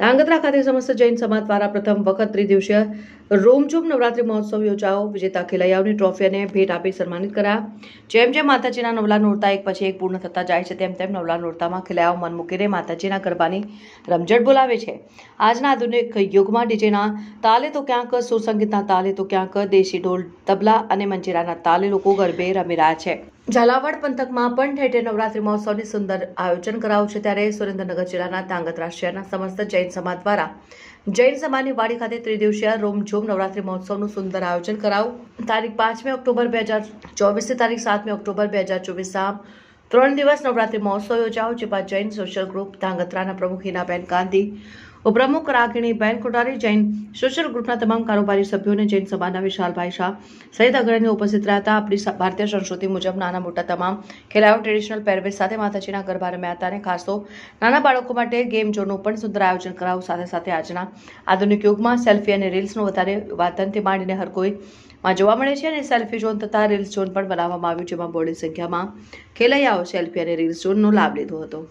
ધાંગધ્રા ખાતે સમસ્ત જૈન સમાજ દ્વારા પ્રથમ વખત ત્રિદિવસીય રોમઝૂમ નવરાત્રી મહોત્સવ યોજાયો. વિજેતા ખેલૈયાઓની ટ્રોફી અને ભેટ આપી સન્માનિત કરાયા. જેમ જેમ માતાજીના નવલા નોરતા એક પછી એક પૂર્ણ થતા જાય છે, તેમ તેમ નવલા નોરતામાં ખેલૈયાઓ મન મૂકીને માતાજીના ગરબાની રમઝટ બોલાવે છે. આજના આધુનિક યુગમાં ડીજેના તાલે તો ક્યાંક સુરસંગીતના તાલે તો ક્યાંક દેશી ઢોલ, તબલા અને મંજીરાના તાલે લોકો ગરબે રમી રહ્યા છે. ઝાલાવાડ પંથકમાં પણ ઠેઠે નવરાત્રી મહોત્સવની સુંદર આયોજન કરાયું છે ત્યારે સુરેન્દ્રનગર જિલ્લાના તાંગત્રા શહેરના સમસ્ત જૈન સમાજ દ્વારા જૈન સમાજની વાડી ખાતે ત્રિદિવસીય રોમઝોમ નવરાત્રી મહોત્સવનું સુંદર આયોજન કરાયું. તારીખ પાંચમી ઓક્ટોબર બે હજાર ચોવીસથી તારીખ સાતમી ઓક્ટોબર બે હજાર ચોવીસ ત્રણ દિવસ નવરાત્રી મહોત્સવ યોજાયો, જેમાં જૈન સોશિયલ ગ્રુપ ધાંગધ્રાના પ્રમુખ હિનાબેન ગાંધી ઉપપ્રમુખ રાગિણીબેન કોટારી જૈન સોશિયલ ગ્રુપના તમામ કારોબારી સભ્યોને જૈન સભાના વિશાલભાઈ શાહ સહિત અગ્રણીઓ ઉપસ્થિત રહ્યા હતા. આપણી ભારતીય સંસ્કૃતિ મુજબ નાના મોટા તમામ ખેલાડીઓ ટ્રેડિશનલ પહેરવેશ સાથે માતાજીના ગરબા રમ્યા હતા અને ખાસ તો નાના બાળકો માટે ગેમ ઝોનનું પણ સુંદર આયોજન કરાવવું સાથે સાથે આજના આધુનિક યુગમાં સેલ્ફી અને રીલ્સનું વધારે વાતનથી માંડીને હરકોઈ માં જોવા મળે છે અને સેલ્ફી ઝોન તથા રીલ્સ ઝોન પણ બનાવવામાં આવ્યું, જેમાં બોડી સંખ્યામાં ખેલૈયાઓ સેલ્ફી અને રીલ્સ ઝોનનો લાભ લીધો હતો.